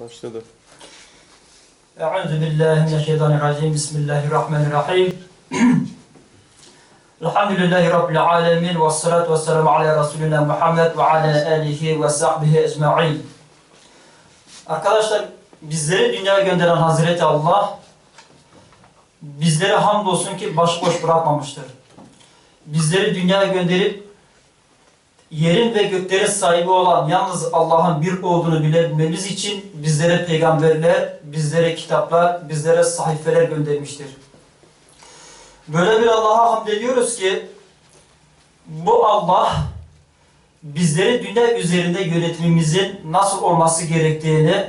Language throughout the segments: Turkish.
Başladı. Euzu billahi mineşşeytanirracim. Bismillahirrahmanirrahim. Elhamdülillahi Rabbil alemin. Ve salatu ve selamu ala Resulina Muhammed ve ala alihi ve sahbihi ecma'in. Arkadaşlar bizleri dünyaya gönderen Hazreti Allah bizlere hamdolsun ki başıboş bırakmamıştır. Bizleri dünyaya gönderip yerin ve göklerin sahibi olan yalnız Allah'ın bir olduğunu bilebilmemiz için bizlere peygamberler, bizlere kitaplar, bizlere sahifeler göndermiştir. Böyle bir Allah'a hamd ediyoruz ki bu Allah bizleri dünya üzerinde yönetimimizin nasıl olması gerektiğini,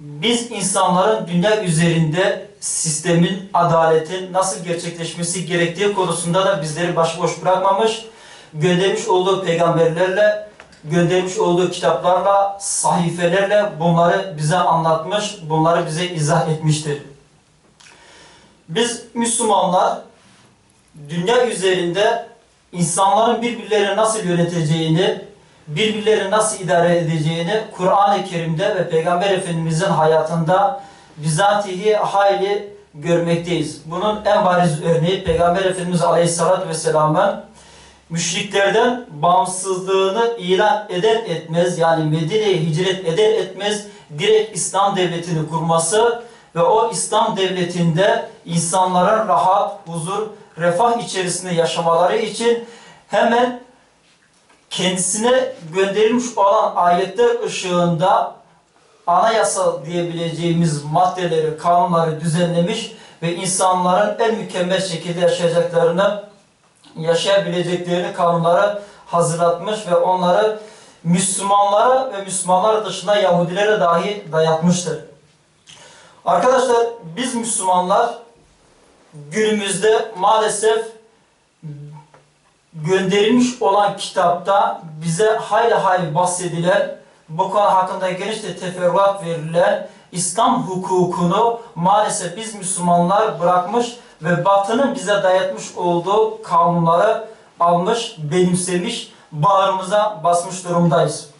biz insanların dünya üzerinde sistemin, adaletin nasıl gerçekleşmesi gerektiği konusunda da bizleri başıboş bırakmamış, göndermiş olduğu peygamberlerle, göndermiş olduğu kitaplarla, sahifelerle bunları bize anlatmış, bunları bize izah etmiştir. Biz Müslümanlar dünya üzerinde insanların birbirlerini nasıl yöneteceğini, birbirlerini nasıl idare edeceğini Kur'an-ı Kerim'de ve Peygamber Efendimizin hayatında bizatihi hayli görmekteyiz. Bunun en bariz örneği Peygamber Efendimiz Aleyhisselatü Vesselam'ın müşriklerden bağımsızlığını ilan eder etmez yani Medine'ye hicret eder etmez direkt İslam devletini kurması ve o İslam devletinde insanların rahat, huzur, refah içerisinde yaşamaları için hemen kendisine gönderilmiş olan ayetler ışığında anayasa diyebileceğimiz maddeleri, kanunları düzenlemiş ve insanların en mükemmel şekilde yaşayacaklarını yaşayabileceklerini kanunları hazırlatmış ve onları Müslümanlara ve Müslümanlar dışında Yahudilere dahi dayatmıştır. Arkadaşlar biz Müslümanlar günümüzde maalesef gönderilmiş olan kitapta bize hayli hayli bahsedilen, bu konu hakkında geniş de teferruat verilen İslam hukukunu maalesef biz Müslümanlar bırakmış ve Batı'nın bize dayatmış olduğu kanunları almış, benimsemiş, bağrımıza basmış durumdayız.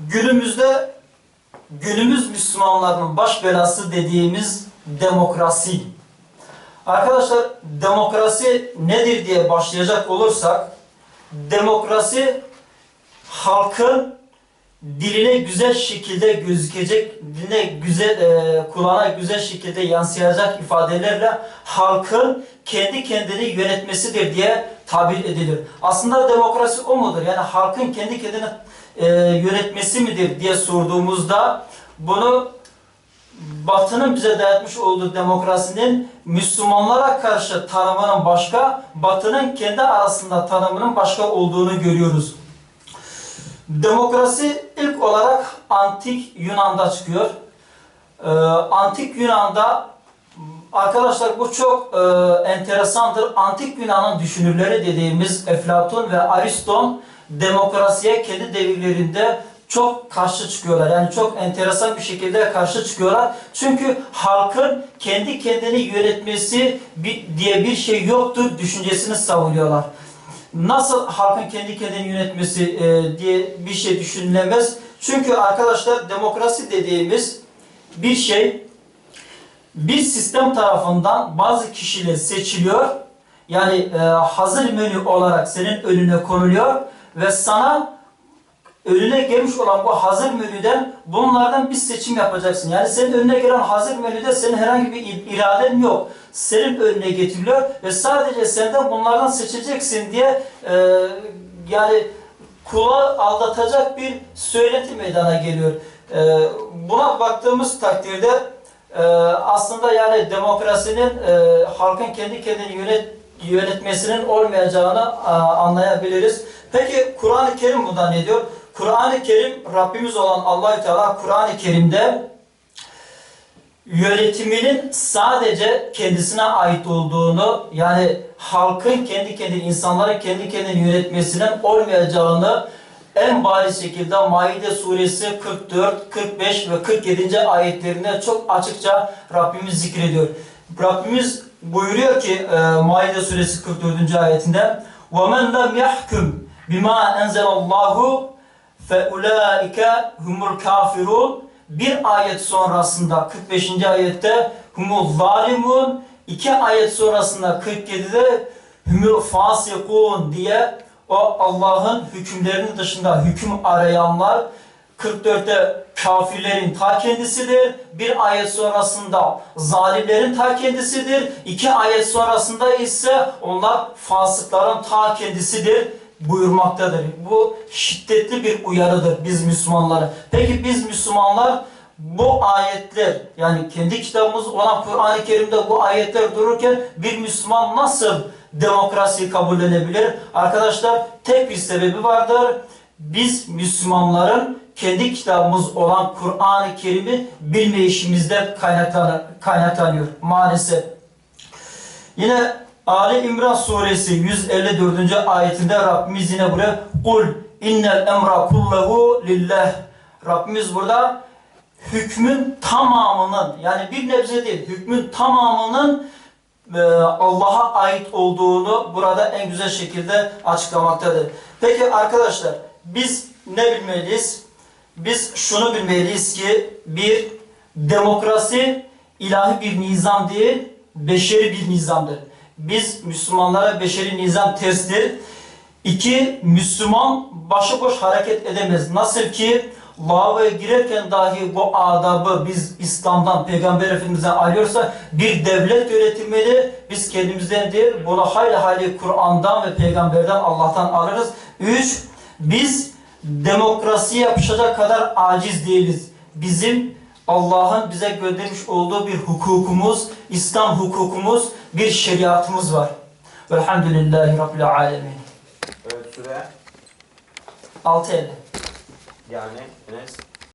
Günümüzde günümüz Müslümanlarının baş belası dediğimiz demokrasi. Arkadaşlar demokrasi nedir diye başlayacak olursak demokrasi halkın diline güzel şekilde gözükecek, diline güzel, e, kulağına güzel şekilde yansıyacak ifadelerle halkın kendi kendini yönetmesidir diye tabir edilir. Aslında demokrasi o mudur? Yani halkın kendi kendini e, yönetmesi midir diye sorduğumuzda bunu Batı'nın bize dayatmış olduğu demokrasinin Müslümanlara karşı tanımının başka, Batı'nın kendi arasında tanımının başka olduğunu görüyoruz. Demokrasi ilk olarak antik Yunan'da çıkıyor. Ee, antik Yunan'da arkadaşlar bu çok e, enteresandır. Antik Yunan'ın düşünürleri dediğimiz Eflatun ve Ariston demokrasiye kendi devirlerinde çok karşı çıkıyorlar. Yani çok enteresan bir şekilde karşı çıkıyorlar. Çünkü halkın kendi kendini yönetmesi diye bir şey yoktur düşüncesini savunuyorlar. Nasıl halkın kendi kendini yönetmesi e, diye bir şey düşünülemez. Çünkü arkadaşlar demokrasi dediğimiz bir şey bir sistem tarafından bazı kişiler seçiliyor. Yani e, hazır menü olarak senin önüne konuluyor ve sana önüne gelmiş olan bu hazır menüden bunlardan bir seçim yapacaksın. Yani senin önüne gelen hazır menüde senin herhangi bir iraden yok. Senin önüne getiriliyor ve sadece senden bunlardan seçeceksin diye e, yani kula aldatacak bir söylenti meydana geliyor. E, buna baktığımız takdirde e, aslında yani demokrasinin e, halkın kendi kendini yönet, yönetmesinin olmayacağını e, anlayabiliriz. Peki Kur'an-ı Kerim bundan ne diyor? Kur'an-ı Kerim Rabbimiz olan Allahü Teala Kur'an-ı Kerim'de yönetiminin sadece kendisine ait olduğunu yani halkın kendi kendini, insanların kendi kendini yönetmesinin olmayacağını en bariz şekilde Maide suresi 44, 45 ve 47. ayetlerinde çok açıkça Rabbimiz zikrediyor. Rabbimiz buyuruyor ki e, Maide suresi 44. ayetinde وَمَنْ لَمْ يَحْكُمْ بِمَا أَنْزَلَ اللّٰهُ فَاُولَٰئِكَ هُمُ الْكَافِرُونَ bir ayet sonrasında 45. ayette humul zalimun iki ayet sonrasında 47'de humul fasikun diye o Allah'ın hükümlerinin dışında hüküm arayanlar 44'te kafirlerin ta kendisidir. Bir ayet sonrasında zalimlerin ta kendisidir. İki ayet sonrasında ise onlar fasıkların ta kendisidir buyurmaktadır. Bu şiddetli bir uyarıdır biz Müslümanlara. Peki biz Müslümanlar bu ayetler yani kendi kitabımız olan Kur'an-ı Kerim'de bu ayetler dururken bir Müslüman nasıl demokrasiyi kabullenebilir? Arkadaşlar tek bir sebebi vardır. Biz Müslümanların kendi kitabımız olan Kur'an-ı Kerim'i bilmeyişimizden kaynaklan kaynaklanıyor maalesef. Yine Ali İmran suresi 154. ayetinde Rabbimiz yine buraya kul innel emra kullahu lillah Rabbimiz burada hükmün tamamının yani bir nebze değil hükmün tamamının e, Allah'a ait olduğunu burada en güzel şekilde açıklamaktadır. Peki arkadaşlar biz ne bilmeliyiz? Biz şunu bilmeliyiz ki bir demokrasi ilahi bir nizam değil, beşeri bir nizamdır. Biz Müslümanlara beşeri nizam terstir. İki, Müslüman başıboş hareket edemez. Nasıl ki lavaboya girerken dahi bu adabı biz İslam'dan, Peygamber Efendimiz'den alıyorsa bir devlet yönetilmeli. Biz kendimizden değil, bunu hayli hayli Kur'an'dan ve Peygamber'den Allah'tan alırız. Üç, biz demokrasiye yapışacak kadar aciz değiliz. Bizim Allah'ın bize göndermiş olduğu bir hukukumuz, İslam hukukumuz, bir şeriatımız var. Velhamdülillahi Rabbil alemin. Evet süre 6.50 yani Enes